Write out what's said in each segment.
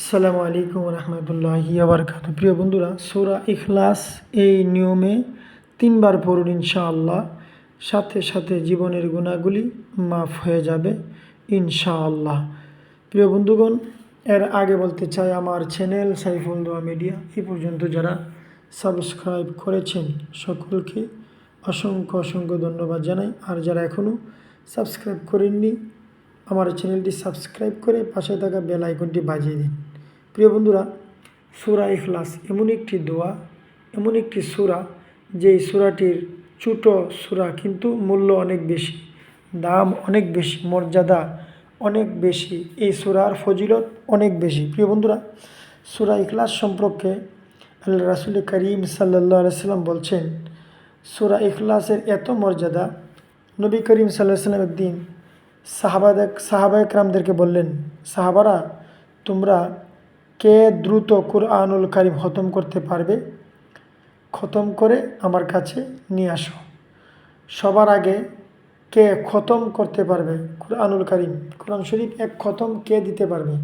আসসালামু আলাইকুম রহমতুল্লাহি আবরকাত প্রিয় বন্ধুরা, সূরা ইখলাস এই নিয়মে তিনবার পড়ুন ইনশাআল্লাহ। সাথে সাথে জীবনের গুণাগুলি মাফ হয়ে যাবে ইনশাআল্লাহ। প্রিয় বন্ধুগণ, এর আগে বলতে চাই, আমার চ্যানেল সাইফুল দোয়া মিডিয়া এই পর্যন্ত যারা সাবস্ক্রাইব করেছেন, সকলকে অসংখ্য অসংখ্য ধন্যবাদ জানাই। আর যারা এখনও সাবস্ক্রাইব করেননি, আমার চ্যানেলটি সাবস্ক্রাইব করে পাশে থাকা বেল আইকনটি বাজিয়ে দিন। প্রিয় বন্ধুরা, সুরা ইখলাস এমন একটি দোয়া, এমন একটি সুরা, যেই সুরাটির ছোটো সুরা কিন্তু মূল্য অনেক বেশি, দাম অনেক বেশি, মর্যাদা অনেক বেশি, এই সুরার ফজিলত অনেক বেশি। প্রিয় বন্ধুরা, সুরা ইখলাস সম্পর্কে আল্লাহ রাসুল করিম সাল্লাহ আলাইসাল্লাম বলছেন, সুরা ইখলাসের এত মর্যাদা, নবী করিম সাল্লাহ সাল্লাম একদিন সাহাবাদ সাহাবা একরামদেরকে বললেন, সাহাবারা, তোমরা কে দ্রুত কুরআনুল কারিম খতম করতে পারবে? খতম করে আমার কাছে নিয়ে আসো। সবার আগে কে খতম করতে পারবে কুরআনুল কারিম? কোরআন শরীফ এক খতম কে দিতে পারবে?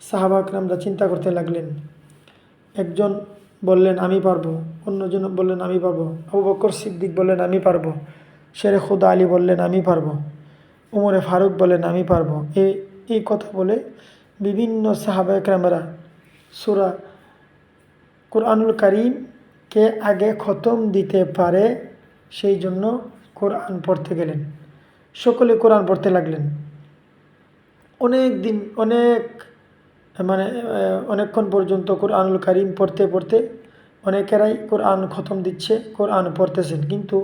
সাহাবা একরামরা চিন্তা করতে লাগলেন। একজন বললেন, আমি পারব। অন্যজন বললেন, আমি পারব। আবু বকর সিদ্দিক বললেন, আমি পারব। শেরে খুদা আলী বললেন, আমি পারব। উমরে ফারুক বলেন আমি পারব। এই এই কথা বলে বিভিন্ন সাহাবা একরামেরা সুরা কোরআনুল কারিমকে আগে খতম দিতে পারে, সেই জন্য কোরআন পড়তে গেলেন। সকলে কোরআন পড়তে লাগলেন। অনেক দিন, অনেক মানে অনেকক্ষণ পর্যন্ত কোরআনুল কারিম পড়তে পড়তে অনেকেরাই কোরআন খতম দিচ্ছে, কোরআন পড়তেছেন। কিন্তু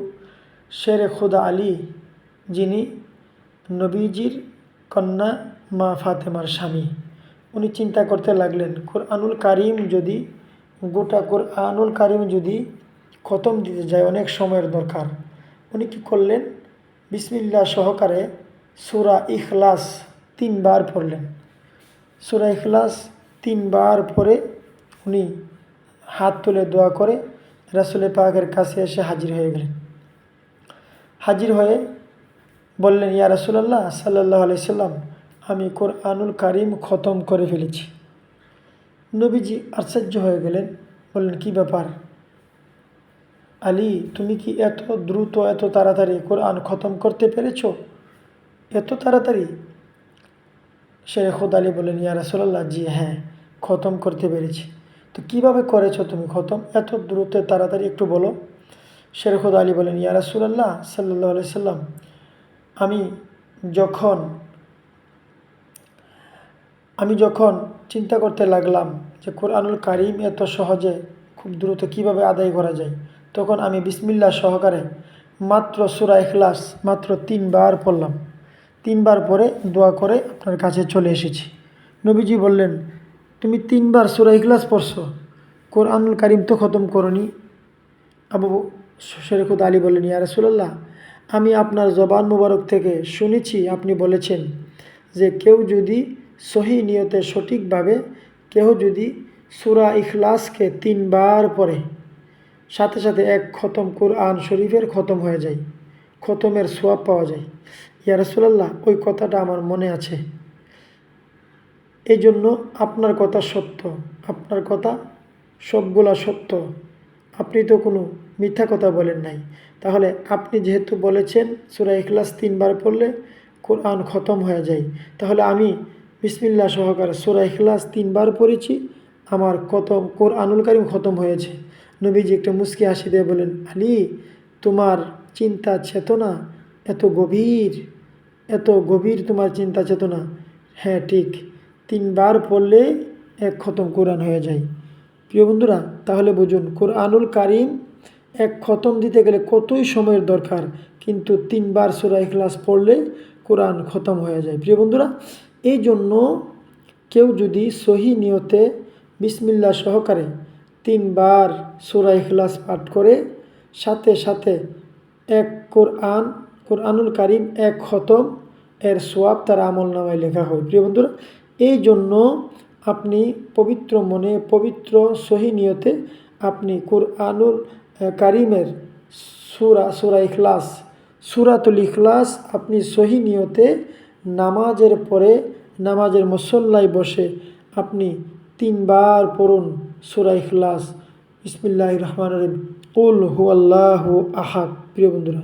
শেরে খুদা আলী যিনি নবীজির কন্যা মা ফাতেমার স্বামী। উনি চিন্তা করতে লাগলেন, কোরআনুল কারিম যদি, গোটা কোরআনুল কারিম যদি খতম দিতে যায়, অনেক সময়ের দরকার। উনি কি করলেন? বিসমিল্লা সহকারে সুরা ইখলাস তিনবার পড়লেন। সুরা ইখলাস তিনবার পরে উনি হাত তুলে দোয়া করে রাসুলের পাকের কাছে এসে হাজির হয়ে গেলেন। হাজির হয়ে বললেন, ইয়া রাসুলাল্লাহ সাল্লাহ আলাইসাল্লাম আমি কোরআনুল কারিম খতম করে ফেলেছি। নবীজি আশ্চর্য হয়ে গেলেন, বললেন, কি ব্যাপার? আলী, তুমি কি এত দ্রুত, এত তাড়াতাড়ি কোরআন খতম করতে পেরেছ? এত তাড়াতাড়ি? শেখুদ আলী বললেন, ইয়া রাসুলাল্লাহ, জি হ্যাঁ খতম করতে পেরেছি। তো কীভাবে করেছ তুমি খতম? এত দ্রুত তাড়াতাড়ি, একটু বলো। শেরখুদ আলী বলেন ইয়া রাসুলাল্লাহ সাল্লাহ সাল্লাম, আমি যখন আমি যখন চিন্তা করতে লাগলাম যে কোরআনুল কারিম এত সহজে খুব দ্রুত কীভাবে আদায় করা যায়, তখন আমি বিসমিল্লা সহকারে মাত্র সুরা ইখলাস মাত্র তিনবার পড়লাম। তিনবার পরে দোয়া করে আপনার কাছে চলে এসেছি। নবীজি বললেন, তুমি তিনবার সুরা ইখলাস পড়ছো? কোরআনুল কারিম তো খতম করনি। আবু শরীফুদ আলী বললেন, ইয়া রাসূলুল্লাহ, আমি আপনার জবান মুবারক থেকে শুনেছি। আপনি বলেছেন যে কেউ যদি সহি নিয়তে সঠিকভাবে কেউ যদি সুরা ইখলাসকে তিনবার পড়ে, সাথে সাথে এক খতম কোরআন শরীফের খতম হয়ে যায়, খতমের সোয়াব পাওয়া যায়। ইয়া রাসূলুল্লাহ, ওই কথাটা আমার মনে আছে। এই জন্য আপনার কথা সত্য, আপনার কথা সবগুলা সত্য। আপনি তো কোনো মিথ্যা কথা বলেন নাই। তাহলে আপনি যেহেতু বলেছেন সুরা ইখলাস তিনবার পড়লে কোরআন খতম হয়ে যায়, তাহলে আমি বিসমিল্লা সহকারে সুরা ইখলাস তিনবার পড়েছি। আমার খতম কোরআনুল কারিম খতম হয়েছে। নবীজি একটা মুস্কি হাসি দিয়ে বলেন আলী, তোমার চিন্তা চেতনা এত গভীর এত গভীর তোমার চিন্তা চেতনা। হ্যাঁ ঠিক, তিনবার পড়লে এক খতম কোরআন হয়ে যায়। প্রিয় বন্ধুরা, তাহলে বুঝুন, কোরআনুল কারিম এক খতম দিতে গেলে কতই সময়ের দরকার, কিন্তু তিনবার সুরা ইখলাস পড়লে কোরআন খতম হয়ে যায়। প্রিয় বন্ধুরা এই জন্য কেউ যদি সহি নিয়তে বিসমিল্লা সহকারে তিনবার সুরা ইখলাস পাঠ করে, সাথে সাথে এক কোরআন, কোরআনুল কারিম এক খতম, এর সোয়াব তার আমল নামায় লেখা হয়। প্রিয় বন্ধুরা এই জন্য আপনি পবিত্র মনে, পবিত্র সহি নিয়তে আপনি কোরআনুল কারিমের সুরা সুরা ইখলাস, সুরাতুল ইখলাস আপনি সহি নিয়তে নামাজের পরে নামাজের মসল্লায় বসে আপনি তিনবার পড়ুন সুরা ইখলাস। ইসমিল্লাহ রহমান রহিম। কুল হু আল্লাহ আহাদ। প্রিয় বন্ধুরা